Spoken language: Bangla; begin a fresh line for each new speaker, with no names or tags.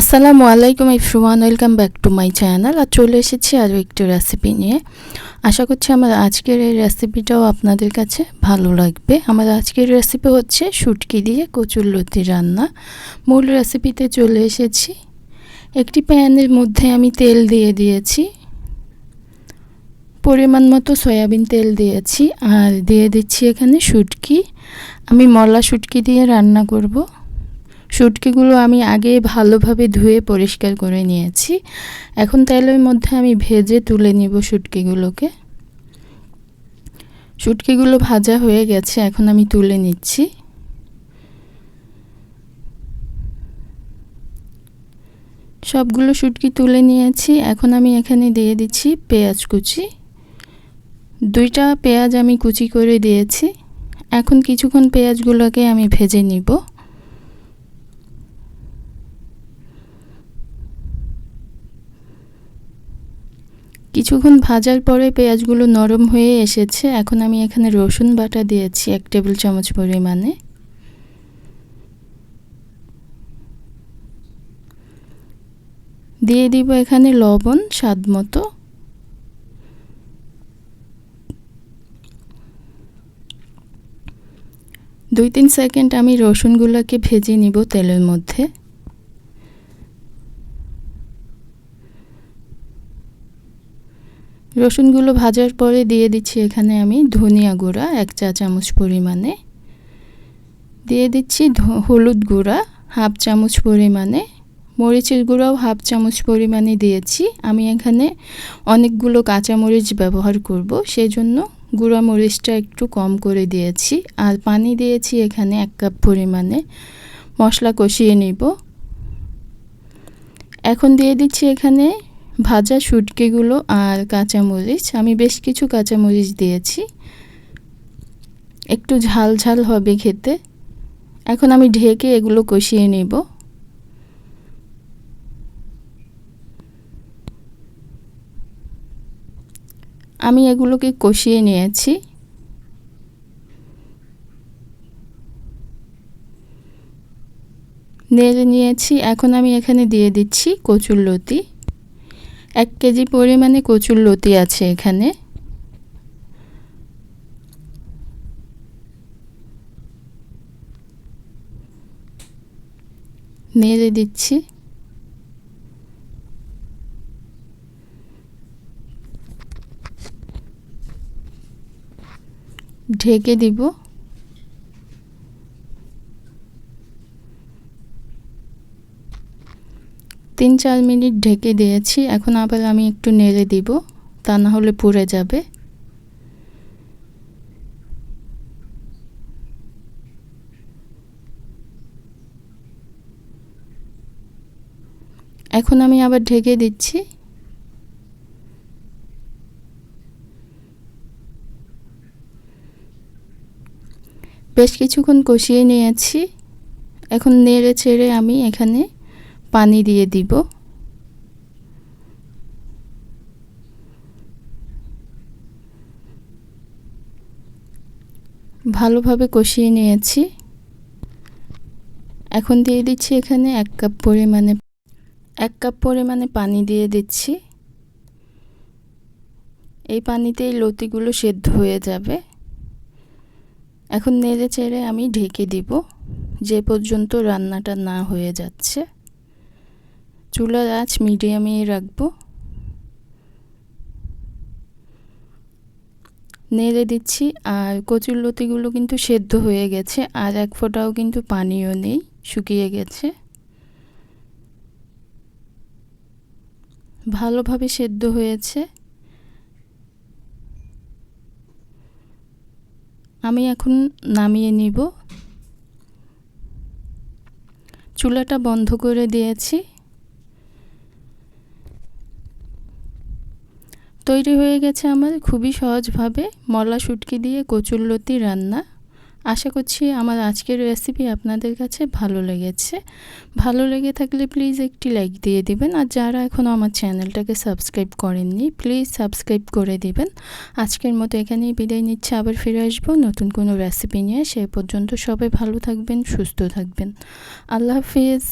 আসসালামু আলাইকুম ইফরুয়ান welcome back to my channel. আর চলে এসেছি আরও একটি রেসিপি নিয়ে। আশা করছি আমার আজকের এই রেসিপিটাও আপনাদের কাছে ভালো লাগবে। আমার আজকের রেসিপি হচ্ছে শুটকি দিয়ে কচুর লতি রান্না। মূল রেসিপিতে চলে এসেছি। একটি প্যানের মধ্যে আমি তেল দিয়ে দিয়েছি। পরিমাণ মতো সয়াবিন তেল দিয়েছি। আর দিয়ে দিচ্ছি এখানে শুটকি। আমি মলা শুটকি দিয়ে রান্না করব। শুটকিগুলো আমি আগে ভালোভাবে ধুয়ে পরিষ্কার করে নিয়েছি। এখন তেলের মধ্যে আমি ভেজে তুলে নিব শুটকিগুলোকে। শুটকিগুলো ভাজা হয়ে গেছে, এখন আমি তুলে নিচ্ছি। সবগুলো শুটকি তুলে নিয়েছি, এখন আমি এখানে দিয়ে দিচ্ছি পেঁয়াজ কুচি। দুইটা পেঁয়াজ আমি কুচি করে দিয়েছি। এখন কিছুক্ষণ পেঁয়াজগুলোকে আমি ভেজে নিব। কিছুক্ষণ ভাজার পরে পেঁয়াজগুলো নরম হয়ে এসেছে। এখন আমি এখানে রসুন বাটা দিয়েছি এক টেবিল চামচ পরিমাণে। দিয়ে দিব এখানে লবণ স্বাদ মতো। দুই তিন সেকেন্ড আমি রসুনগুলোকে ভেজে নিব তেলের মধ্যে। রসুনগুলো ভাজার পরে দিয়ে দিচ্ছি এখানে আমি ধনিয়া গুঁড়া, এক চা চামচ পরিমাণে। দিয়ে দিচ্ছি হলুদ গুঁড়া, হাফ চামচ পরিমাণে। মরিচের গুঁড়াও হাফ চামচ পরিমাণে দিয়েছি। আমি এখানে অনেকগুলো কাঁচামরিচ ব্যবহার করব সেই জন্য গুঁড়া মরিচটা একটু কম করে দিয়েছি। আর পানি দিয়েছি এখানে এক কাপ পরিমাণে। মশলা কষিয়ে নিব। এখন দিয়ে দিচ্ছি এখানে ভাজা শুটকিগুলো আর কাঁচামরিচ। আমি বেশ কিছু কাঁচামরিচ দিয়েছি। একটু ঝাল ঝাল হবে খেতে। এখন আমি ঢেকে এগুলো কষিয়ে নেব। আমি এগুলোকে কষিয়ে নিয়েছি। নেড়ে নিয়েছি। এখন আমি এখানে দিয়ে দিচ্ছি কচুর লতি। এক কেজি পরিমাণে কচুর লতি আছে এখানে। নেড়ে দিচ্ছি। ঢেকে দিব। তিন চার মিনিট ঢেকে দিয়েছি। এখন আবার আমি একটু নেড়ে দিব, তা না হলে পুড়ে যাবে। এখন আমি আবার ঢেকে দিচ্ছি। বেশ কিছুক্ষণ কষিয়ে নিয়েছি। এখন নেড়ে ছেড়ে আমি এখানে পানি দিয়ে দিব। ভালোভাবে কষিয়ে নিয়েছি। এখন দিয়ে দিচ্ছি এখানে এক কাপ পরিমাণে, এক কাপ পরিমাণে পানি দিয়ে দিচ্ছি। এই পানিতেই লতিগুলো সেদ্ধ হয়ে যাবে। এখন নেড়ে চেড়ে আমি ঢেকে দিব, যে পর্যন্ত রান্নাটা না হয়ে যাচ্ছে। চুলার আঁচ মিডিয়ামে রাখব। নেড়ে দিচ্ছি আর কচুর লতিগুলো কিন্তু সেদ্ধ হয়ে গেছে আর এক ফোঁটাও কিন্তু পানিও নেই, শুকিয়ে গেছে। ভালোভাবে সেদ্ধ হয়েছে। আমি এখন নামিয়ে নিব। চুলাটা বন্ধ করে দিয়েছি। তৈরি হয়ে গেছে আমার খুবই সহজভাবে মলা শুটকি দিয়ে কচুরলতি রান্না। আশা করছি আমার আজকের রেসিপি আপনাদের কাছে ভালো লেগেছে। ভালো লেগে থাকলে প্লিজ একটি লাইক দিয়ে দিবেন। আর যারা এখনও আমার চ্যানেলটাকে সাবস্ক্রাইব করেননি প্লিজ সাবস্ক্রাইব করে দিবেন। আজকের মতো এখানেই বিদায় নিচ্ছে। আবার ফিরে আসব নতুন কোনো রেসিপি নিয়ে। সেই পর্যন্ত সবাই ভালো থাকবেন, সুস্থ থাকবেন। আল্লাহ হাফিজ।